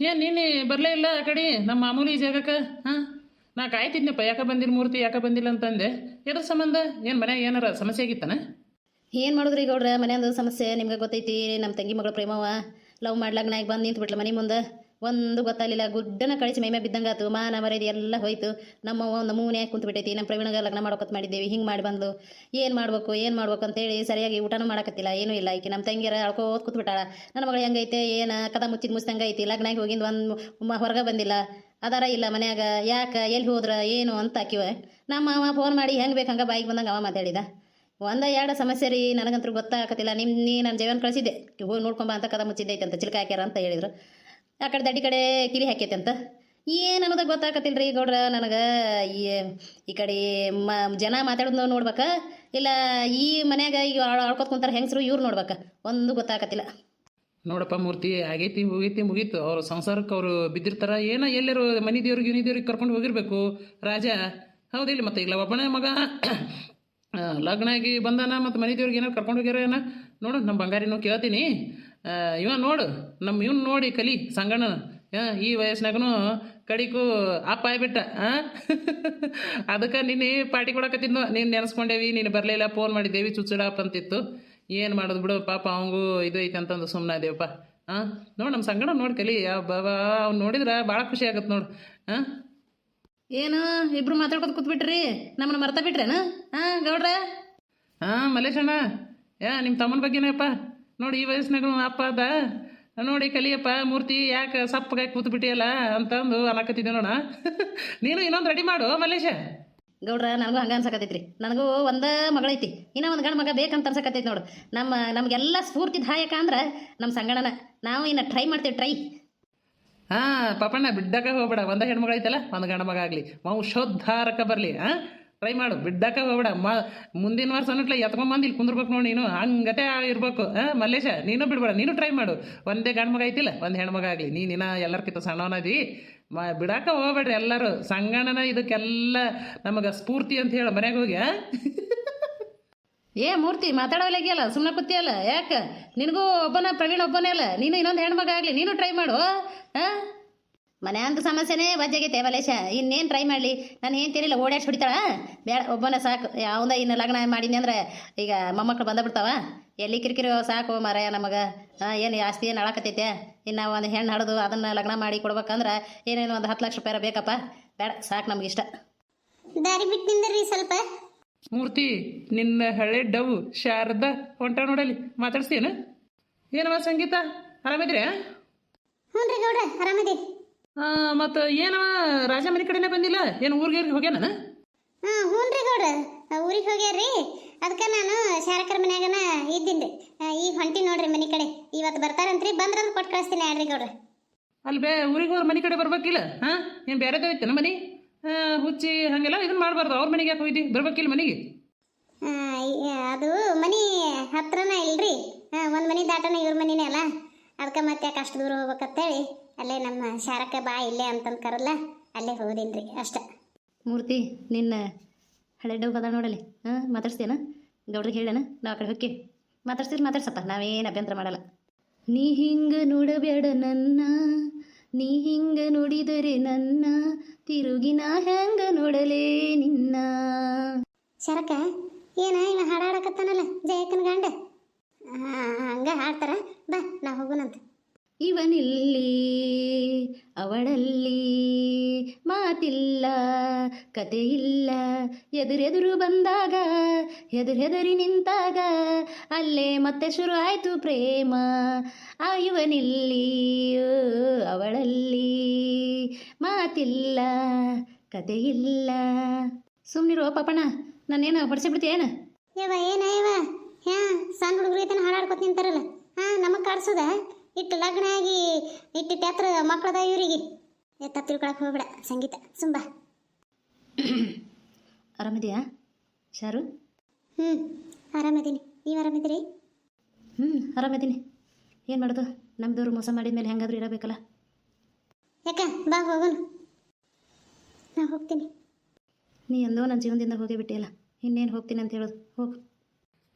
ಏನು ನೀನು ಬರಲೇ ಇಲ್ಲ ಆ ಕಡೆ? ನಮ್ಮ ಮಾಮೂಲಿ ಜಾಗಕ್ಕೆ? ಹಾಂ? ನಾ ಕಾಯ್ತಿದ್ನಪ್ಪ, ಯಾಕೆ ಬಂದಿಲ್ಲ ಮೂರ್ತಿ, ಯಾಕೆ ಬಂದಿಲ್ಲ ಅಂತಂದೆ. ಎದ್ರ ಸಂಬಂಧ? ಏನು ಮನ್ಯಾಗ ಏನಾರ ಸಮಸ್ಯೆ ಆಗಿತ್ತಾನ? ಏನು ಮಾಡಿದ್ರಿ ಗೌಡ್ರ? ಮನೆಯೊಂದು ಸಮಸ್ಯೆ, ನಿಮ್ಗೆ ಗೊತ್ತೈತಿ ನಮ್ಮ ತಂಗಿ ಮಗಳ ಪ್ರೇಮವ. ಲವ್ ಮಾಡ್ಲಾಗ ಈಗ ಬಂದು ನಿಂತು ಬಿಟ್ಲ ಮನೆ ಮುಂದೆ. ಒಂದು ಗೊತ್ತಾಗಲಿಲ್ಲ. ಗುಡ್ಡನ ಕಳಿಸಿ ಮೈಮೆ ಬಿದ್ದಂಗಾತು ಮಾನ ಮರ್ಯಾದೆ ಎಲ್ಲ ಹೋಯ್ತು. ನಮ್ಮ ಒಂದು ಮೂನೇ ಕುಂತು ಬಿಟ್ಟೈತಿ. ನಮ್ಮ ಪ್ರವೀಣಗ ಲಗ್ನ ಮಾಡೋಕತ್ ಮಾಡಿದ್ದೇವೆ. ಹಿಂಗೆ ಮಾಡಿ ಬಂದು ಏನು ಮಾಡ್ಬೇಕು ಏನು ಮಾಡ್ಬೇಕು ಅಂತೇಳಿ ಸರಿಯಾಗಿ ಊಟನೂ ಮಾಡಕತ್ತಿಲ್ಲ. ಏನೂ ಇಲ್ಲ. ಈಕೆ ನಮ್ಮ ತಂಗಿಯರ ಅಳ್ಕೋತ್ ಕೂತ್ಬಿಟ್ಟಾಳ ನನ್ನ ಮಗಳು ಹೆಂಗೈತೆ, ಏನು ಕದ ಮುಚ್ಚಿದ ಮುಚ್ಚಿದಂಗೆ ಐತಿ. ಲಗ್ನಾಗಿ ಹೋಗಿಂದು ಒಂದು ಹೊರಗೆ ಬಂದಿಲ್ಲ. ಅದಾರ ಇಲ್ಲ ಮನ್ಯಾಗ. ಯಾಕೆ, ಎಲ್ಲಿ ಹೋದ್ರ, ಏನು ಅಂತ ಆಕಿವ. ನಮ್ಮ ಮಾವ ಫೋನ್ ಮಾಡಿ ಹೆಂಗೆ ಬೇಕು ಹಂಗೆ ಬಾಯಿಗೆ ಬಂದಂಗೆ ಅವ ಮಾತಾಡಿದ. ಒಂದು ಎರಡು ಸಮಸ್ಯೆ ರೀ ನನಗಂತೂ ಗೊತ್ತಾಗತ್ತಿಲ್ಲ ನಿಮ್ಮ ನೀ ನನ್ನ ಜೀವನ ಕಳಿಸಿದ್ದೆ. ಹೋಗಿ ನೋಡ್ಕೊಂಬ ಅಂತ ಕದ ಮುಚ್ಚಿದ್ದೈತೆ ಅಂತ ಚಿಲ್ಕ ಹಾಕ್ಯಾರ ಅಂತ ಹೇಳಿದ್ರು. ಆ ಕಡೆ ದಡ್ಡಿ ಕಡೆ ಕಿರಿ ಹಾಕೈತೆ ಅಂತ. ಏನು ಅನ್ನೋದ ಗೊತ್ತಾಗತ್ತಿಲ್ಲ ರೀ ಗೌಡ್ರ ನನಗೆ? ಈ ಈ ಕಡೆ ಮ, ಜನ ಮಾತಾಡೋದು ನೋಡ್ಬೇಕ? ಇಲ್ಲ ಈ ಮನ್ಯಾಗ ಈಗ ಆಳ್ಕೊತ್ ಕುಂತಾರ ಹೆಂಗಸರು ಇವ್ರು ನೋಡ್ಬೇಕ? ಒಂದು ಗೊತ್ತಾಗತ್ತಿಲ್ಲ ನೋಡಪ್ಪ ಮೂರ್ತಿ, ಆಗೈತಿ ಹೋಗೈತಿ ಮುಗೀತು. ಅವ್ರ ಸಂಸಾರಕ್ಕೆ ಅವರು ಬಿದ್ದಿರ್ತಾರ. ಏನೋ ಎಲ್ಲರೂ ಮನಿ ದೇವ್ರಿಗೆ ಯುನಿ ದೇವ್ರಿಗೆ ಕರ್ಕೊಂಡು ಹೋಗಿರ್ಬೇಕು? ರಾಜ? ಹೌದಿಲ್ಲ ಮತ್ತೆ ಇಲ್ಲ, ಒಬ್ಬನೇ ಮಗ ಲಗ್ನ ಆಗಿ ಬಂದಾನ ಮತ್ತು ಮನೆ ದೇವ್ರಿಗೆ ಏನಾರು ಕರ್ಕೊಂಡು ಹೋಗ್ಯಾರ ಏನ? ನೋಡು ನಮ್ಮ ಬಂಗಾರಿನೂ ಕೇಳ್ತೀನಿ. ಇವ ನೋಡು ನಮ್ಮ ಇವ್ನು ನೋಡಿ ಕಲಿ ಸಂಗಣ. ಈ ವಯಸ್ಸಿನಾಗೂ ಕಡಿಗೂ ಅಪ್ಪ ಆಗ್ಬಿಟ್ಟ ಅದಕ್ಕೆ ನಿನ್ನೆ ಪಾರ್ಟಿ ಕೊಡಕತ್ತಿದ್ನು ನೀನು ನೆನೆಸ್ಕೊಂಡೇವಿ ನೀನು ಬರಲಿಲ್ಲ ಫೋನ್ ಮಾಡಿದ್ದೇವಿ ಚುಚ್ಚಡಪ್ಪ ಅಂತಿತ್ತು. ಏನು ಮಾಡೋದು ಬಿಡು ಪಾಪ ಅವಂಗೂ ಇದು ಐತೆ ಅಂತಂದು ಸುಮ್ಮನೆ ಅದೇವಪ್ಪ ಹಾಂ ನೋಡಿ ನಮ್ಮ ಸಂಗಡ ನೋಡಿ ಕಲಿ ಯಾವ ಬಾಬಾ ಅವ್ನು ನೋಡಿದ್ರೆ ಭಾಳ ಖುಷಿ ಆಗತ್ತೆ ನೋಡು ಹಾಂ ಏನು ಇಬ್ರು ಮಾತಾಡ್ಕೊತ ಕೂತ್ಬಿಟ್ರಿ? ನಮ್ಮನ್ನ ಮರ್ತ ಬಿಟ್ರೇನ? ಹಾಂ ಗೌಡ್ರ? ಹಾಂ ಮಲೇಶಣ್ಣ ಯಾ ನಿಮ್ಮ ತಮ್ಮನ ಬಗ್ಗೆನೇಪ್ಪ? ನೋಡಿ ಈ ವಯಸ್ಸಿನಾಗ ಅಪ್ಪ ಅದ. ನೋಡಿ ಕಲಿಯಪ್ಪ ಮೂರ್ತಿ ಯಾಕೆ ಸಪ್ಪಗಾಗಿ ಕೂತ್ಬಿಟ್ಟಿಯಲ್ಲ ಅಂತಂದು ಅನ್ನಕತ್ತಿದ್ದೆ ನೋಡ. ನೀನು ಇನ್ನೊಂದು ರೆಡಿ ಮಾಡು ಮಲ್ಲೇಶ. ಗೌಡ್ರ ನನಗೂ ಹಂಗ ಅನ್ಸಕತ್ತೈತ್ರಿ. ನನಗೂ ಒಂದ ಮಗಳೈತಿ. ಇನ್ನೂ ಒಂದು ಗಂಡ ಮಗ ಬೇಕಂತ ಅನ್ಸಕತ್ತೈತಿ ನೋಡು. ನಮ್ಮ ನಮಗೆಲ್ಲ ಸ್ಫೂರ್ತಿದಾಯಕ ಅಂದ್ರೆ ನಮ್ಮ ಸಂಗಣನ. ನಾವು ಇನ್ನು ಟ್ರೈ ಮಾಡ್ತೀವಿ ಟ್ರೈ ಹಾಂ ಪಾಪಣ್ಣ ಬಿಡ್ಡಕ್ಕೆ ಹೋಗ್ಬೇಡ. ಒಂದ ಹೆಣ್ಮಗಳೈತಲ್ಲ ಒಂದು ಗಂಡ ಮಗ ಆಗಲಿ. ವಂಶೋದ್ಧಾರಕ ಬರಲಿ ಹಾಂ ಟ್ರೈ ಮಾಡು. ಬಿಡ್ಡಕ್ಕೆ ಹೋಗ್ಬೇಡ. ಮ, ಮುಂದಿನ ವರ್ಷ ಅನ್ನಟ್ಲೆ ಎತ್ಕೊಂಬಂದು ಇಲ್ಲಿ ಕುಂದ್ರಬೇಕು ನೋಡಿ ನೀನು. ಹಂಗತೆ ಇರಬೇಕು ಹಾಂ, ಮಲ್ಲೇಶ, ನೀನು ಬಿಡ್ಬೇಡ. ನೀನು ಟ್ರೈ ಮಾಡು. ಒಂದೇ ಗಂಡು ಮಗ ಐತಿಲ್ಲ. ಒಂದು ಹೆಣ್ಮಗ ಆಗಲಿ. ನೀನಿನ ಎಲ್ಲರ್ಕಿಂತ ಸಣ್ಣವನದಿ ಮ, ಬಿಡಾಕ ಹೋಗ್ಬೇಡ್ರಿ ಎಲ್ಲರೂ. ಸಂಗಣನ ಇದಕ್ಕೆಲ್ಲ ನಮಗೆ ಸ್ಫೂರ್ತಿ ಅಂತ ಹೇಳು. ಮನೆಗೆ ಹೋಗಿ? ಏ ಮೂರ್ತಿ ಮಾತಾಡೋಲಾಗಿಯಲ್ಲ ಸುಮ್ಮನೆ ಕೂತಿಯಲ್ಲ? ಯಾಕೆ? ನಿನಗೂ ಒಬ್ಬನ ಪ್ರವೀಣ್ ಒಬ್ಬನೇ ಅಲ್ಲ. ನೀನು ಇನ್ನೊಂದು ಹೆಣ್ಮಗ ಆಗಲಿ. ನೀನು ಟ್ರೈ ಮಾಡು, ಹಾಂ? ಮನೆ ಅಂತ ಸಮಸ್ಯೆನೇ ಬಜ್ಜಾಗೈತೆ ಬಲೇಶ ಇನ್ನೇನು ಟ್ರೈ ಮಾಡಲಿ? ನಾನು ಏನು ತಿರಿಲ್ಲ ಓಡಾಡಿ ಹೊಡಿತಾಳ? ಬೇಡ ಒಬ್ಬನ ಸಾಕು. ಯಾವಂದ ಇನ್ನು ಲಗ್ನ ಮಾಡೀನಿ ಅಂದ್ರೆ ಈಗ ಮೊಮ್ಮಕ್ಳು ಬಂದ ಬಿಡ್ತಾವ? ಎಲ್ಲಿ ಕಿರಿಕಿರಿ ಸಾಕು ಮಾರಾಯ ನಮಗೆ? ಏನು ಆಸ್ತಿ ಏನು ಅಳಕತ್ತೈತೆ? ಇನ್ನು ಒಂದು ಹೆಣ್ಣು ಹಡ್ದು ಅದನ್ನು ಲಗ್ನ ಮಾಡಿ ಕೊಡ್ಬೇಕಂದ್ರೆ ಏನೇನು ಒಂದು ಹತ್ತು ಲಕ್ಷ ರೂಪಾಯಿ ಬೇಕಪ್ಪ. ಬೇಡ ಸಾಕು ನಮ್ಗೆ ಇಷ್ಟ. ದಾರಿ ಬಿಟ್ಟು ನಿಂದ್ರಿ ಸ್ವಲ್ಪ. ಮೂರ್ತಿ ನಿನ್ನ ಹಳೆ ಡವ್ ಶಾರದ ಹೊಂಟ ನೋಡಲಿ. ಮಾತಾಡ್ಸ್ತೀನ ಏನವ ಸಂಗೀತ? ಆರಾಮಿದ್ರಿ ಹ್ಞೂ ರೀ ಗೌಡ ಆರಾಮದಿ. ಮತ್ತು ಏನವ ರಾಜ ಮನೆ ಕಡೆನೇ ಬಂದಿಲ್ಲ? ಏನು ಊರಿಗೆ ಹೋಗ್ಯಾನ? ಹಾಂ ಹ್ಞೂ ರೀ ಗೌಡ ಊರಿಗೆ ಹೋಗ್ಯಾರ್ರಿ. ಅದಕ್ಕೆ ನಾನು ಶಾರಕರ ಮನ್ಯಾಗನ ಇದ್ದೀನಿ ಈಗ ಹೊಂಟಿ ನೋಡ್ರಿ ಮನೆ ಕಡೆ. ಇವತ್ತು ಬರ್ತಾರಂತ್ರಿ ಬಂದ್ರ ಕೊಟ್ಟು ಕಳಿಸ್ತೀನಿ ಆಡ್ರಿ ಗೌಡ್ರ. ಅಲ್ಲಿ ಬೇ ಊರಿಗೆ ಅವ್ರ ಮನೆ ಕಡೆ ಬರ್ಬೇಕಿಲ್ಲ? ಹಾಂ? ಏನು ಬೇರೆ ಐತೆ ಮನೆ? ಹುಚ್ಚಿ ಹಂಗೆಲ್ಲ ಇದನ್ನ ಮಾಡಬಾರ್ದು. ಅವ್ರ ಮನೆಗೆ ಯಾಕೆ ಹೋಯ್ತಿ ಬರ್ಬೇಕಿಲ್ಲ ಮನೆಗೆ? ಅದು ಮನೆ ಹತ್ರನ ಇಲ್ರಿ. ಒಂದು ಮನೆ ದಾಟನ ಇವ್ರ ಮನೆನೇ ಅಲ್ಲ. ಅದಕ್ಕೆ ಮತ್ತೆ ಯಾಕೆ ಅಷ್ಟು ದೂರ ಹೋಗ್ಬೇಕಂತೇಳಿ ಅಲ್ಲೇ ನಮ್ಮ ಶಾರಕ ಬಾ ಇಲ್ಲೇ ಅಂತಂದು ಕರಲ್ಲ ಅಲ್ಲೇ ಹೋದಿನ್ರಿ ಅಷ್ಟೆ. ಮೂರ್ತಿ ನಿನ್ನ ಹಳೆ ಡವ್ ಅದ ನೋಡಲಿ ಹಾಂ ಮಾತಾಡ್ಸ್ತೇನ ಗೌಡ್ರಿಗೆ ಹೇಳೇನ? ನಾವು ಆ ಕಡೆ ಹೊಕ್ಕಿ ಮಾತಾಡ್ಸಿದ್ರೆ ಮಾತಾಡ್ಸಪ್ಪ ನಾವೇನು ಅಭ್ಯಂತರ ಮಾಡಲ್ಲ. ನೀ ಹಿಂಗ ನೋಡಬೇಡ ನನ್ನ ನೀ ಹಿಂಗ ನೋಡಿದರೆ ನನ್ನ ತಿರುಗಿ ನಾ ಹೆಂಗ ನೋಡಲೇ ನಿನ್ನ. ಶರಕ ಏನ ಇವ ಹಾಡಾಡಕತ್ತಾನಲ್ಲ ಜಯಕ್ಕನ ಗಂಡ? ಹಂಗ ಹಾಡ್ತಾರ. ಬಾ ನಾ ಹೋಗೋಣಂತ. ಇವನಿಲ್ಲಿ ಅವಳಲ್ಲಿ ಮಾತಿಲ್ಲ ಕತೆ ಇಲ್ಲ ಎದುರೆದುರು ಬಂದಾಗ ಎದುರೆದರಿ ನಿಂತಾಗ ಅಲ್ಲೇ ಮತ್ತೆ ಶುರು ಆಯಿತು ಪ್ರೇಮ. ಆ ಇವನಿಲ್ಲಿ ಅವಳಲ್ಲಿ ಮಾತಿಲ್ಲ ಕತೆ ಇಲ್ಲ ಸುಮ್ಮನಿರು ಪಾಪಣ್ಣ ನಾನೇನು ಹೊಡ್ಸಿಬಿಡ್ತೀಯೇನು ಯವ ಏನ? ಹಾಡಾಡ್ಕೊತ ನಿಂತಾರಲ್ಲ? ಹಾ ನಮಗೆ ಕಾಡ್ಸೋದ? ಇಟ್ಟು ಲಗ್ನ ಆಗಿ ಇಟ್ಟು ಟ್ಯಾತ್ರ ಮಕ್ಕಳದ ಇವ್ರಿಗೆ. ಎತ್ತ ತಿಳ್ಕೊಳಕ್ ಹೋಗ್ಬೇಡ ಸಂಗೀತ ಸುಂಬ. ಆರಾಮಿದೆಯಾ ಶಾರು? ಹ್ಞೂ ಆರಾಮಿದ್ದೀನಿ. ನೀವು ಆರಾಮಿದ್ದೀರಿ? ಹ್ಞೂ ಆರಾಮಿದ್ದೀನಿ. ಏನು ಮಾಡೋದು? ನಮ್ಮದವ್ರು ಮೋಸ ಮಾಡಿದ ಮೇಲೆ ಹೆಂಗಾದ್ರು ಇರಬೇಕಲ್ಲ. ಯಾಕ ಬಾ ಹೋಗೋಣ. ನಾ ಹೋಗ್ತೀನಿ. ನೀ ಎಂದೋ ನನ್ನ ಜೀವನದಿಂದ ಹೋಗೇ ಬಿಟ್ಟಿಯಲ್ಲ. ಇನ್ನೇನು ಹೋಗ್ತೀನಿ ಅಂತ ಹೇಳೋದು ಹೋಗು.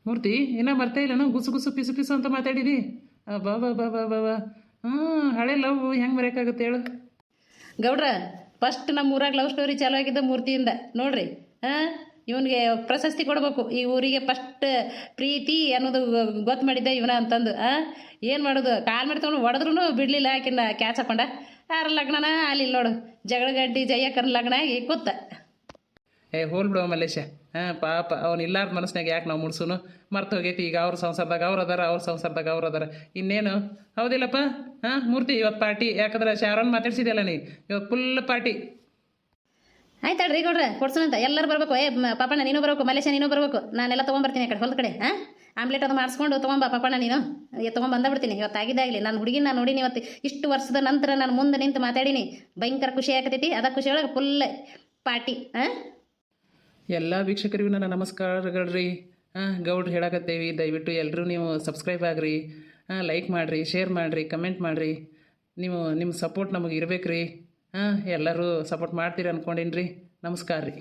ಮೂರ್ತಿ, ಏನೋ ಬರ್ತಾ ಇಲ್ಲ ಗುಸು ಗುಸು ಪಿಸು ಪಿಸು ಅಂತ ಮಾತಾಡಿದಿ? ಬಾ ಬಾ ಬಾ ಬಾ ಹ್ಞೂ ಹಳೆ ಲವ್ ಹೆಂಗೆ ಮರೆಯೋಕ್ಕಾಗುತ್ತೆ ಹೇಳು? ಗೌಡ್ರ ಫಸ್ಟ್ ನಮ್ಮ ಊರಾಗ ಲವ್ ಸ್ಟೋರಿ ಚಾಲು ಆಗಿದ್ದ ಮೂರ್ತಿಯಿಂದ. ನೋಡ್ರಿ ಹಾಂ ಇವನಿಗೆ ಪ್ರಶಸ್ತಿ ಕೊಡ್ಬೇಕು. ಈ ಊರಿಗೆ ಫಸ್ಟ್ ಪ್ರೀತಿ ಅನ್ನೋದು ಗೊತ್ತು ಮಾಡಿದ್ದೆ ಇವನ ಅಂತಂದು. ಆ, ಏನು ಮಾಡೋದು? ಕಾಲ್ ಮಾಡಿ ತೊಗೊಂಡು ಒಡದ್ರು ಬಿಡಲಿಲ್ಲ ಆಕಿನ ಕ್ಯಾಚ್ ಹಾಕೊಂಡ. ಯಾರ ಲಗ್ನನ, ಅಲ್ಲಿ ನೋಡು. ಜಗಳಗಡ್ಡಿ ಜಯಕರ್ನ ಲಗ್ನ ಆಗಿ ಕೂತ. ಏ, ಹೋಲ್ ಬಿಡೋ ಮಲ್ಲೇಶ. ಹಾಂ, ಪಾಪ, ಅವ್ನು ಇಲ್ಲಾರ ಮನಸ್ಸಿನಾಗ ಯಾಕೆ ನಾವು ಮುಡ್ಸೂನು ಮರ್ತು ಹೋಗೈತಿ, ಈಗ ಅವ್ರ ಸಂಸಾರದಾಗ ಅವ್ರು ಅದಾರ, ಅವ್ರ ಸಂಸಾರದಾಗ ಅವ್ರು ಅದಾರ. ಇನ್ನೇನು? ಹೌದಿಲ್ಲಪ್ಪ? ಹಾಂ, ಮೂರ್ತಿ ಇವತ್ತು ಪಾರ್ಟಿ. ಯಾಕಂದ್ರೆ ಶಾರನ್ ಮಾತಾಡ್ಸಿದ್ಯಲ್ಲ ನೀ? ಇವತ್ತು ಫುಲ್ ಪಾರ್ಟಿ. ಆಯ್ತಲ್ರಿ ಕೊಡ್ಸೋಣ ಕೊಡ್ಸೋಣಂತ ಎಲ್ಲರೂ ಬರಬೇಕು. ಏ ಪಾಪಣ್ಣ, ನೀನು ಬರಬೇಕು. ಮಲೇಶ ನೀನು ಬರಬೇಕು. ನಾನೆಲ್ಲ ತೊಗೊಂಬರ್ತೀನಿ ಕಡೆ, ಹೊಲ್ದ ಕಡೆ, ಹಾಂ? ಆಮ್ಲೆಟ್ ಅದು ಮಾಡಿಸ್ಕೊಂಡು ತೊಗೊಂಬ, ಪಾಪಣ್ಣ, ನೀನು. ತೊಗೊಂಡು ಬಂದ್ಬಿಡ್ತೀನಿ. ಇವತ್ತು ಆಗಿದ್ದಾಗಲಿ ನಾನು ಹುಡುಗಿನ ನಾನು ನೋಡೀನಿ ಇವತ್ತು. ಇಷ್ಟು ವರ್ಷದ ನಂತರ ನಾನು ಮುಂದೆ ನಿಂತು ಮಾತಾಡೀನಿ. ಭಯಂಕರ ಖುಷಿ ಆಗ್ತೈತಿ. ಅದ ಖುಷಿಯೊಳಗೆ ಫುಲ್ ಪಾರ್ಟಿ, ಹಾಂ? ಎಲ್ಲ ವೀಕ್ಷಕರಿಗೂ ನನ್ನ ನಮಸ್ಕಾರಗಳ್ರಿ. ಹಾಂ, ಗೌಡ್ರು ಹೇಳಕತ್ತೇವಿ, ದಯವಿಟ್ಟು ಎಲ್ಲರೂ ನೀವು ಸಬ್ಸ್ಕ್ರೈಬ್ ಆಗ್ರಿ. ಹಾಂ, ಲೈಕ್ ಮಾಡಿರಿ, ಶೇರ್ ಮಾಡಿರಿ, ಕಮೆಂಟ್ ಮಾಡಿರಿ. ನೀವು ನಿಮ್ಮ ಸಪೋರ್ಟ್ ನಮಗೆ ಇರ್ಬೇಕು ರೀ ಹಾಂ, ಎಲ್ಲರೂ ಸಪೋರ್ಟ್ ಮಾಡ್ತೀರಿ ಅನ್ಕೊಂಡಿನ್ರಿ. ರೀ ನಮಸ್ಕಾರ ರೀ